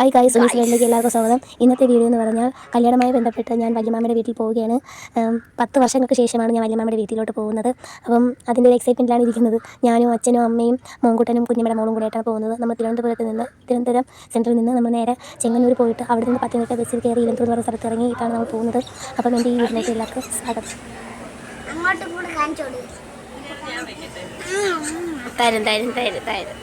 Hi ഗായ് സുനീസ് വേളിലേക്ക് എല്ലാവർക്കും സ്വാഗതം. ഇന്നത്തെ വീഡിയോ എന്ന് പറഞ്ഞാൽ കല്യാണമായി ബന്ധപ്പെട്ട് ഞാൻ വല്യമാമയുടെ വീട്ടിൽ പോവുകയാണ്. പത്ത് വർഷങ്ങൾക്ക് ശേഷമാണ് ഞാൻ വല്യമാമയുടെ വീട്ടിലോട്ട് പോകുന്നത്. അപ്പം അതിന്റെ ഒരു എക്സൈറ്റ്മെന്റിലാണ് ഇരിക്കുന്നത്. ഞാനും അച്ഛനും അമ്മയും മോങ്കുട്ടനും കുഞ്ഞമ്മയുടെ മോളും കൂടെയായിട്ടാണ് പോകുന്നത്. നമ്മൾ തിരുവനന്തപുരത്ത് നിന്ന് തിരുവനന്തപുരം സെന്ററിൽ നിന്ന് നമ്മൾ നേരെ ചെങ്ങന്നൂർ പോയിട്ട് അവിടെ നിന്ന് പത്തനംതിട്ട ബസ്സിൽ കയറി ഇലന്തൂർ എന്ന് പറഞ്ഞ സ്ഥലത്ത് ഇറങ്ങിയിട്ടാണ് നമ്മൾ പോകുന്നത്. അപ്പം എന്റെ ഈ വീട്ടിലേക്ക് എല്ലാവർക്കും സ്വാഗതം. അങ്ങോട്ടും കൂടെ കാണിച്ചോളൂ. തരും തരും തരും തരും.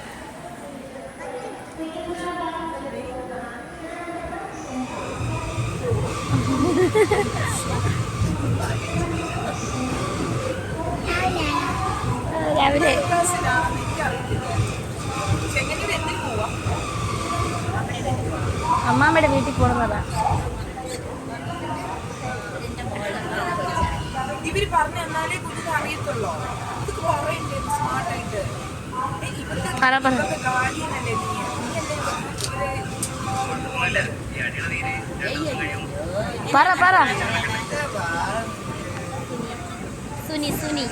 അമ്മാമ്മയുടെ വീട്ടിൽ പോകുന്നതാ. ഇവർ പറഞ്ഞു തന്നാലേ കുഞ്ഞിന് അറിയത്തുള്ളൂ. ഇത് പറയണ്ടേ സ്മാർട്ടായിട്ട് പറ പറ. സുനി സുനി.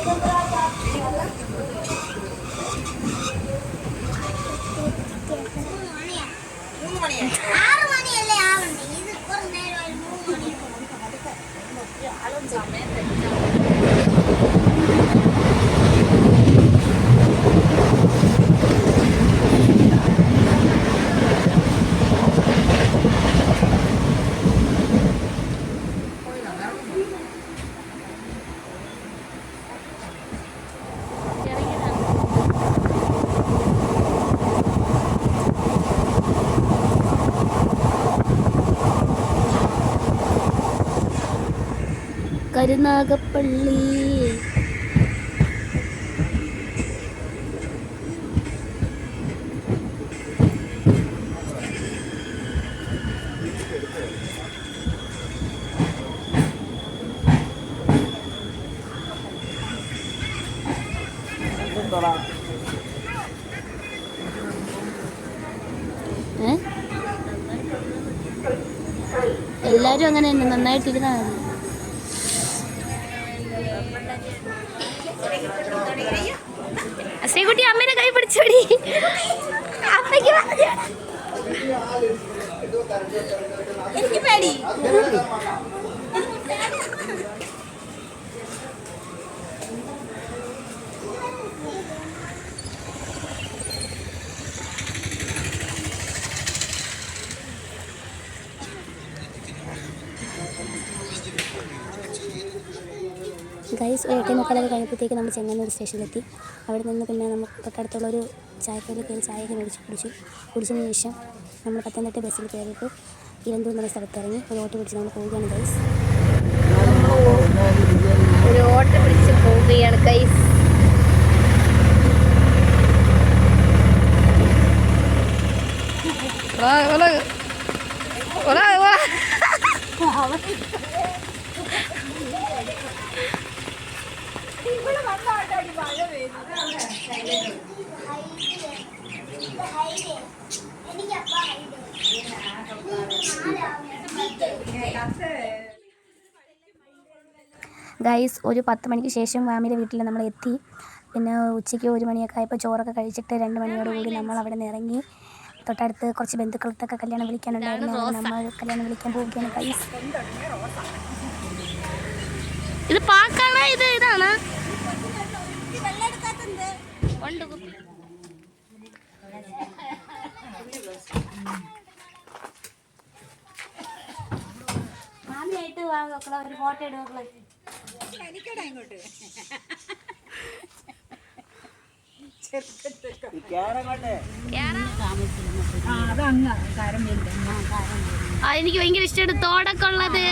മൂന്ന് specialmente കരുനാഗപ്പള്ളി. എല്ലാവരും അങ്ങനെ തന്നെ നന്നായിട്ടിരുന്നാ മതി. കൈ പിടിച്ചോടി അമ്മയ്ക്ക് പറഞ്ഞു. എനിക്ക് പേടി ഗൈസ് ഒരു എട്ടേ മുക്കാലൊക്കെ കഴിഞ്ഞപ്പോഴത്തേക്ക് നമ്മൾ ചെങ്ങന്നൂർ സ്റ്റേഷനിലെത്തി അവിടെ നിന്ന് പിന്നെ നമുക്ക് തൊട്ടടുത്തുള്ളൊരു ചായക്കടയിൽ കയറി ചായയൊക്കെ മേടിച്ച് കുടിച്ചു. കുടിച്ചതിന് ശേഷം നമ്മൾ പത്തനംതിട്ട ബസ്സിൽ കയറിയിട്ട് ഇലന്തൂർ എന്ന സ്ഥലത്ത് ഇറങ്ങി ഒരു ഓട്ടോ പിടിച്ച് നമ്മൾ പോവുകയാണ് ഗൈസ് ഒരു ഓട്ടോ പിടിച്ച് പോവുകയാണ് ഗൈസ് ഗൈസ് ഒരു പത്ത് മണിക്ക് ശേഷം മാമിയുടെ വീട്ടിൽ നമ്മൾ എത്തി. പിന്നെ ഉച്ചയ്ക്ക് ഒരു മണിയൊക്കെ ആയപ്പോൾ ചോറൊക്കെ കഴിച്ചിട്ട് രണ്ട് മണിയോടുകൂടി നമ്മൾ അവിടെ നിന്ന് ഇറങ്ങി. തൊട്ടടുത്ത് കുറച്ച് ബന്ധുക്കളത്തൊക്കെ കല്യാണം വിളിക്കാനുണ്ടായിരുന്നു. നമ്മൾ കല്യാണം വിളിക്കാൻ പോവുകയാണ് ഗൈസ് ഇത് പാക്കാണ്? ഇത് ഇതാണ്. മാമിയായിട്ട് വാ ഒരു ഫോട്ടോ ഇടുക മക്കളെ. ഇങ്ങോട്ട്. എനിക്ക് ഭയങ്കര ഇഷ്ടമാണ് തോടൊക്കെ ഉള്ളത്.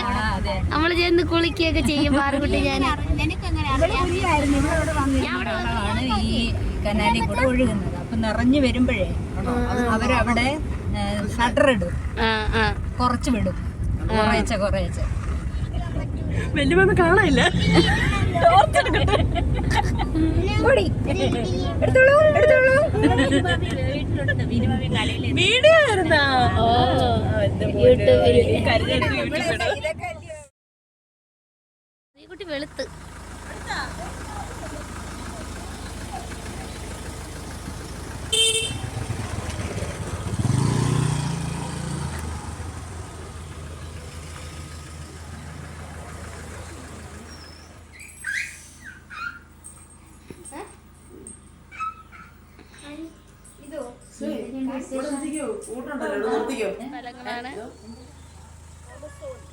നമ്മൾ ചെന്ന് കുളിക്കുകയൊക്കെ ചെയ്യും പാറക്കുട്ടി ഞാൻ ആണ് ഈ കനാലിൽ കൂടെ ഒഴുകുന്നത്. അപ്പൊ നിറഞ്ഞു വരുമ്പോഴേ അവരവിടെ ഷട്ടർ ഇടും കുറച്ച് വിടും. കുറേച്ച കുറേച്ച. വല്യമ്മ കാണാനില്ല. വീഡിയോ ആയിരുന്നാ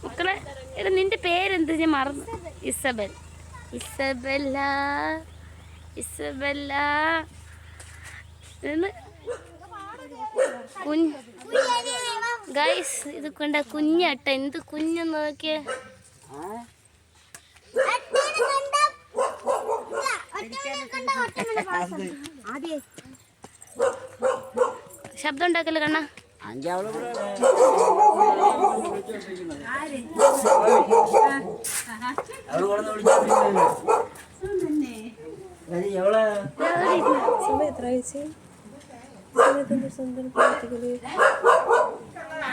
മക്കളെ എടാ നിന്റെ പേരെന്ത്? ഞാൻ മറന്നു. ഇസബൽ. ഇസബല്ല. ഇസബല്ല. ഗൈസ് ഇത് കൊണ്ട കുഞ്ഞാട്ട എന്ത് കുഞ്ഞു നോക്കിയേ. ശബ്ദം ഉണ്ടാക്കല്ലേ കണ്ണ?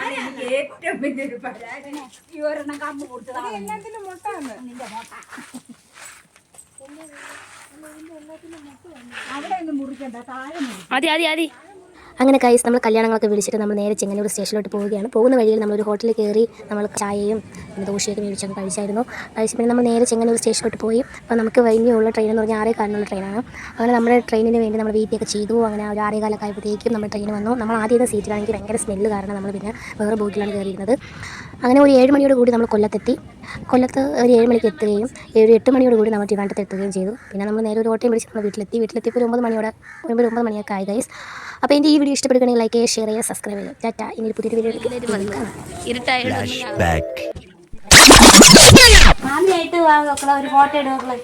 അതെ ഏറ്റവും വലിയൊരു പരാതി ഈ ഒരെണ്ണം കമ്പ് കൊടുത്തതാണ് എല്ലാത്തിനും മുട്ടാണ് അവിടെ ഒന്നും മുറിക്കണ്ട താഴെ അങ്ങനെ കൈസ് നമ്മൾ കല്യാണങ്ങളൊക്കെ വിളിച്ചിട്ട് നമ്മൾ നേരെ ചെങ്ങന്നൂർ സ്റ്റേഷനിലോട്ട് പോവുകയാണ്. പോകുന്ന വഴിയിൽ നമ്മളൊരു ഹോട്ടലിൽ കയറി നമ്മൾ ചായയും ദോശയൊക്കെ മേടിച്ചൊക്കെ കഴിച്ചായിരുന്നു. കഴിച്ച് പിന്നെ നമ്മൾ നേരെ ചെങ്ങന്നൂർ സ്റ്റേഷനിലോട്ട് പോയി. അപ്പോൾ നമുക്ക് വൈകിയുള്ള ട്രെയിൻ എന്ന് പറഞ്ഞാൽ ആറേ കാലിനുള്ള ട്രെയിനാണ് അങ്ങനെ നമ്മുടെ ട്രെയിനിന് വേണ്ടി നമ്മൾ ഒക്കെ ചെയ്തു. അങ്ങനെ ഒരു ആറേ കാലൊക്കെ ആയപ്പോഴത്തേക്കും നമ്മൾ ട്രെയിൻ വന്നു. നമ്മൾ ആദ്യം സീറ്റിലാണെങ്കിൽ ഭയങ്കര സ്മെല്ല് കാരണം നമ്മൾ പിന്നെ വേറെ ബോട്ടിലാണ് കയറിയിരുന്നത്. അങ്ങനെ ഒരു ഏഴ് മണിയോട് കൂടി നമ്മൾ കൊല്ലത്തെത്തി. കൊല്ലത്ത് ഒരു ഏഴ് മണിക്ക് എത്തുകയും ഒരു എട്ട് മണിയോട് കൂടി നമ്മൾ ട്രിവാൻഡ്രത്ത് എത്തുകയും ചെയ്തു. പിന്നെ നമ്മൾ നേരെ ഒരു ഓട്ടോയും പിടിച്ച് നമ്മൾ വീട്ടിലെത്തി. വീട്ടിലെത്തിയപ്പോൾ ഒരു ഒമ്പത് മണിയോടെ ഒരു ഒമ്പത് മണിയൊക്കെ ആയി ഗൈസ് അപ്പോൾ എന്റെ ഈ വീഡിയോ ഇഷ്ടപ്പെടുകയാണെങ്കിൽ ലൈക്ക് ചെയ്യുക ഷെയർ ചെയ്യുക സബ്സ്ക്രൈബ് ചെയ്യുക. ടാറ്റ ഇനി ഒരു പുതിയൊരു വീഡിയോ ഇരുട്ടായിട്ട് മാമിയായിട്ട് വാ മക്കളെ ഒരു ഫോട്ടോ ഇടുക